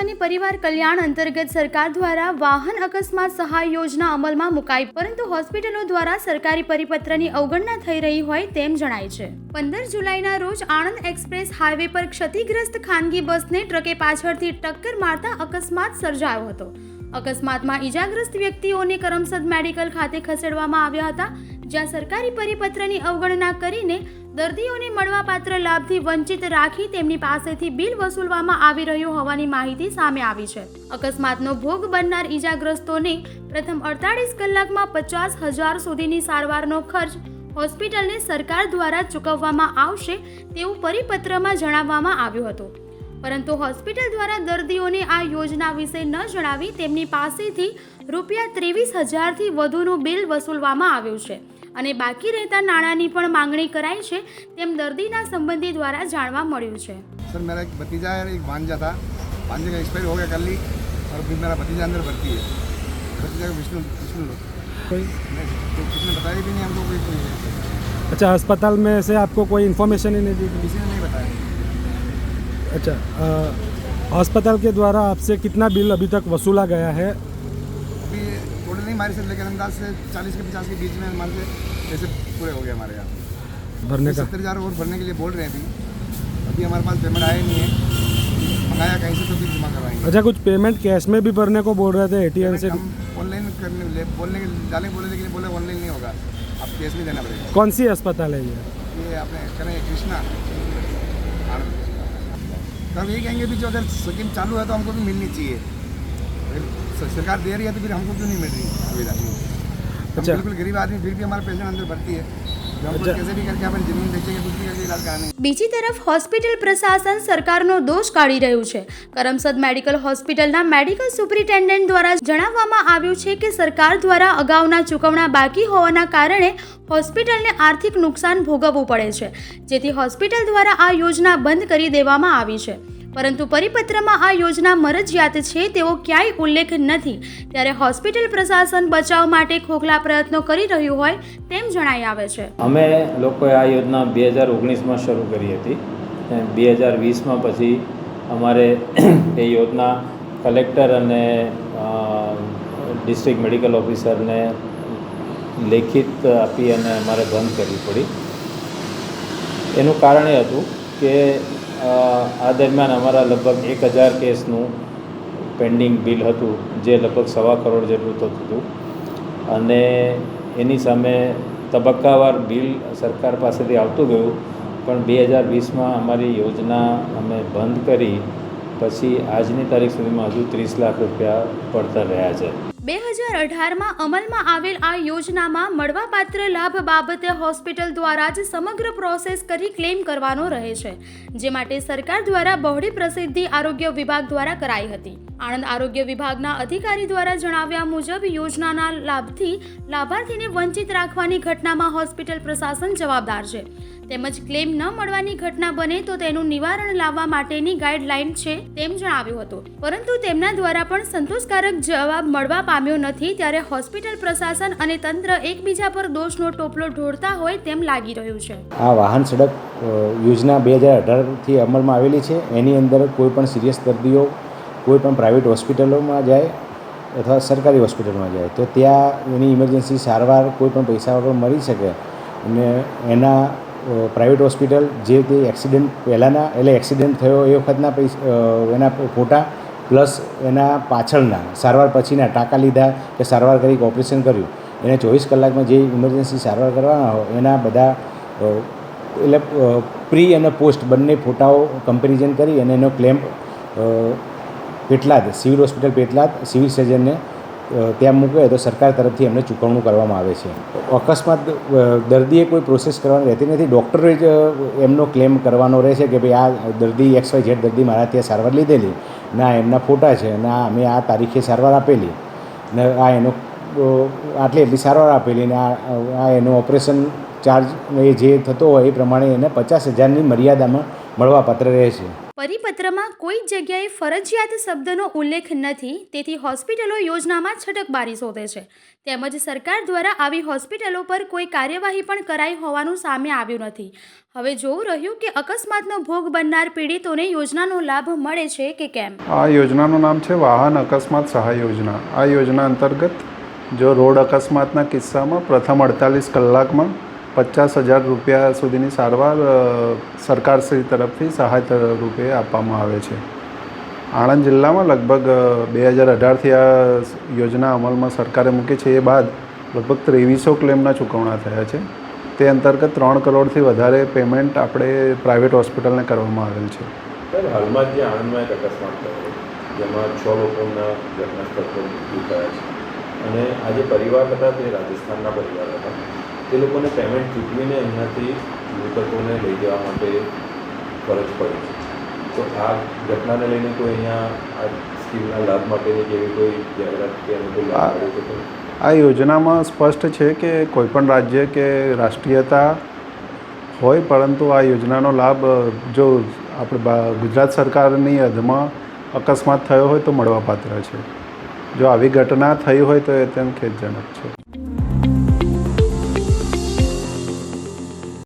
અને પરિવાર કલ્યાણ અંતર્ગત સરકાર દ્વારા વાહન અકસ્માત સહાય યોજના અમલમાં મુકાઈ, પરંતુ હોસ્પિટલો દ્વારા સરકારી પરિપત્રની અવગણના થઈ રહી હોય તેમ જણાય છે. પંદર જુલાઈના રોજ આણંદ એક્સપ્રેસ હાઈવે પર ક્ષતિગ્રસ્ત ખાનગી બસને ટ્રકે પાછળથી ટક્કર મારતા અકસ્માત સર્જાયો હતો. અકસ્માતમાં ઈજાગ્રસ્ત વ્યક્તિઓને કરમસદ મેડિકલ ખાતે ખસેડવામાં આવ્યા હતા. જ્યાં સરકારી પરિપત્રની અવગણના કરીને દર્દીઓને મળવાપાત્ર લાભથી વંચિત રાખી તેમની પાસેથી બિલ વસૂલવામાં આવી રહ્યું હોવાની માહિતી સામે આવી છે. અકસ્માતનો ભોગ બનનાર ઈજાગ્રસ્તોને પ્રથમ અડતાળીસ કલાકમાં પચાસ હજાર સુધીની સારવારનો ખર્ચ હોસ્પિટલને સરકાર દ્વારા ચૂકવવામાં આવશે તેવું પરિપત્રમાં જણાવવામાં આવ્યું હતું. પરંતુ હોસ્પિટલ દ્વારા દર્દીઓને આ યોજના વિશે ન જણાવી તેમની પાસેથી રૂપિયા ત્રેવીસ હજારથી વધુનું બિલ વસૂલવામાં આવ્યું છે. અને બાકી રહેતા નાણાંની પણ માંગણી કરાઈ છે તેમ દર્દીના સંબંધી દ્વારા જાણવા મળ્યું છે सर मेरा एक भतीजा है और एक भांजा था भांजे का एक्सपायर हो गया कल ही और फिर मेरा भतीजा अंदर भर्ती है भतीजा का विष्णु विष्णु लोग कोई नहीं, तो किसी ने बताया भी नहीं हमको कोई कोई है। अच्छा अस्पताल में से आपको कोई इन्फॉर्मेशन ही नहीं दी गई? किसी ने नहीं बताया अच्छा अ, अस्पताल के द्वारा आपसे कितना बिल अभी तक वसूला गया है अभी टोटल नहीं हमारे से लेकिन अंदाज से चालीस के पचास के बीच में हमारे से पैसे पूरे हो गए हमारे यहाँ। भरने का? सत्तर हज़ार और भरने के लिए बोल रहे हैं अभी। अभी हमारे पास पेमेंट आया नहीं है। मंगाया कहीं से तो भी जमा करवाएँगे। अच्छा कुछ पेमेंट कैश में भी भरने को बोल रहे थे एटीएम से? हम ऑनलाइन करने ले बोलने के डालने के बोले लेकिन बोले ऑनलाइन नहीं होगा। आप कैश में देना पड़ेगा। कौन सी अस्पताल है ये? ये आपने करें कृष्णा। तो हम ये कहेंगे भी जो अगर स्कीम चालू है तो हमको भी मिलनी चाहिए। सरकार दे रही है तो फिर हमको क्यों नहीं मिल रही सुविधा हम अच्छा। बिल्कुल गरीब आदमी फिर भी हमारे पेशेंट अंदर भर्ती है जो हमको अच्छा। कैसे भी करके अपन जमीन बेचेंगे कुछ भी करके इलाज कराने બીજી તરફ હોસ્પિટલ પ્રશાસન સરકારનો દોષ કાઢી રહ્યું છે કરમસદ મેડિકલ હોસ્પિટલના મેડિકલ સુપરિન્ટેન્ડન્ટ દ્વારા જણાવવામાં આવ્યું છે કે સરકાર દ્વારા અગાઉના ચૂકવણા બાકી હોવાના કારણે હોસ્પિટલને આર્થિક નુકસાન ભોગવવું પડે છે જેથી હોસ્પિટલ દ્વારા આ યોજના બંધ કરી દેવામાં આવી છે પરંતુ પરિપત્રમાં આ યોજના મરજિયાત છે તેવો ક્યાંય ઉલ્લેખ નથી. ત્યારે હોસ્પિટલ પ્રશાસન બચાવ માટે ખોખલા પ્રયત્નો કરી રહ્યું હોય તેમ જણાઈ આવે છે. અમે લોકોએ આ યોજના બે હજાર ઓગણીસમાં શરૂ કરી હતી. બે હજાર વીસમાં પછી અમારે એ યોજના કલેક્ટર અને ડિસ્ટ્રિક્ટ મેડિકલ ઓફિસરને લેખિત આપી અને અમારે બંધ કરવી પડી. એનું કારણ એ હતું કે આ દરમિયાન અમારા લગભગ એક હજાર કેસનું પેન્ડિંગ બિલ હતું, જે લગભગ સવા કરોડ જેટલું થતું હતું. અને એની સામે તબક્કાવાર બિલ સરકાર પાસેથી આવતું ગયું, પણ બે હજાર વીસમાં અમારી યોજના અમે બંધ કરી પછી આજની તારીખ સુધીમાં હજુ ત્રીસ લાખ રૂપિયા પડતર રહ્યા છે. બે હજાર અઢારમાં અમલમાં આવેલ આ યોજનામાં મળવાપાત્ર લાભ બાબતે હોસ્પિટલ દ્વારા જ સમગ્ર પ્રોસેસ કરી ક્લેમ કરવાનો રહે છે, જે માટે સરકાર દ્વારા બહોળી પ્રસિદ્ધિ આરોગ્ય વિભાગ દ્વારા કરાઈ હતી. આણંદ આરોગ્ય વિભાગના અધિકારી દ્વારા જણાવ્યા મુજબ યોજનાના લાભથી લાભાર્થીને વંચિત રાખવાની ઘટનામાં હોસ્પિટલ પ્રશાસન જવાબદાર છે. તેમજ ક્લેમ ન મળવાની ઘટના બને તો તેનું નિવારણ લાવવા માટેની ગાઈડલાઈન છે તેમ જણાવ્યું હતું. પરંતુ તેમના દ્વારા પણ સંતોષકારક જવાબ મળવા પામ્યો નથી ત્યારે હોસ્પિટલ પ્રશાસન અને તંત્ર એકબીજા પર દોષનો ટોપલો ઢોળતા હોય તેમ લાગી રહ્યું છે. આ વાહન સડક યોજના બે હજાર અઢારથી અમલમાં આવેલી છે. એની અંદર કોઈ પણ સિરિયસ દર્દીઓ, કોઈ પણ પ્રાઇવેટ હોસ્પિટલોમાં જાય અથવા સરકારી હોસ્પિટલમાં જાય તો ત્યાં એની ઇમરજન્સી સારવાર કોઈ પણ પૈસા વગર મળી શકે અને એના પ્રાઇવેટ હોસ્પિટલ જે તે એક્સિડન્ટ પહેલાંના, એટલે એક્સિડન્ટ થયો એ વખતના પૈસા એના ફોટા પ્લસ એના પાછળના, સારવાર પછીના ટાંકા લીધા કે સારવાર કરી કે ઓપરેશન કર્યું. એને ચોવીસ કલાકમાં જે ઇમરજન્સી સારવાર કરવાના હોય એના બધા એટલે પ્રી અને પોસ્ટ બંને ફોટાઓ કમ્પેરિઝન કરી અને એનો claim Petlad civil hospital Petlad civil સર્જનને ત્યાં મૂકે તો સરકાર તરફથી એમને ચૂકવણું કરવામાં આવે છે. અકસ્માત દર્દીએ કોઈ પ્રોસેસ કરવાની રહેતી નથી. ડૉક્ટરે જ એમનો ક્લેમ કરવાનો રહે છે કે ભાઈ, આ દર્દી એક્સ વાય ઝેડ દર્દી મારા ત્યાં સારવાર લીધેલી. ના, એમના ફોટા છે. ના, અમે આ તારીખે સારવાર આપેલી. ને આ એનો આટલી એટલી સારવાર આપેલી ને આ એનો ઓપરેશન ચાર્જ એ જે થતો હોય એ પ્રમાણે એને પચાસ હજારની મર્યાદામાં મળવાપાત્ર રહે છે. પરિપત્રમાં કોઈ જગ્યાએ ફરજિયાત શબ્દનો ઉલ્લેખ નથી, તેથી હોસ્પિટલો યોજનામાં છટકબારી શોધે છે. તેમજ સરકાર દ્વારા આવી હોસ્પિટલો પર કોઈ કાર્યવાહી પણ કરાઈ હોવાનું સામે આવ્યું નથી. હવે જોવું રહ્યું કે અકસ્માતનો ભોગ બનનાર પીડિતોને યોજનાનો લાભ મળે છે કે કેમ? આ યોજનાનું નામ છે વાહન અકસ્માત સહાય યોજના. આ યોજના અંતર્ગત જો રોડ અકસ્માતના કિસ્સામાં પ્રથમ અડતાલીસ કલાકમાં પચાસ હજાર રૂપિયા સુધીની સારવાર સરકારશ્રી તરફથી સહાય રૂપે આપવામાં આવે છે. આણંદ જિલ્લામાં લગભગ બે હજાર અઢારથી આ યોજના અમલમાં સરકારે મૂકી છે. એ બાદ લગભગ ત્રેવીસો ક્લેમના ચૂકવણા થયા છે. તે અંતર્ગત ત્રણ કરોડથી વધારે પેમેન્ટ આપણે પ્રાઇવેટ હોસ્પિટલને કરવામાં આવેલ છે. હાલમાં જે આણંદમાં એક અકસ્માત થયો, જેમાં છ લોકોના ઘટના સ્થળ પર મૃત્યુ થયા છે. અને આ જે પરિવાર હતા તે રાજસ્થાનના પરિવાર હતા. તે લોકોને પેમેન્ટ ચૂકવીને અહીંયાથી મૃતકોને લઈ જવા માટે ફરજ પડે છે. તો આ ઘટનાને લઈને કોઈ અહીંયા આ સ્કીમના લાભ માટેની જેવી કોઈ જાહેરાત કે એનો લાભ મળે છે આ યોજનામાં સ્પષ્ટ છે કે કોઈપણ રાજ્ય કે રાષ્ટ્રીયતા હોય, પરંતુ આ યોજનાનો લાભ જો આપણે ગુજરાત સરકારની હદમાં અકસ્માત થયો હોય તો મળવાપાત્ર છે. જો આવી ઘટના થઈ હોય તો એ તેમ ખેદજનક છે.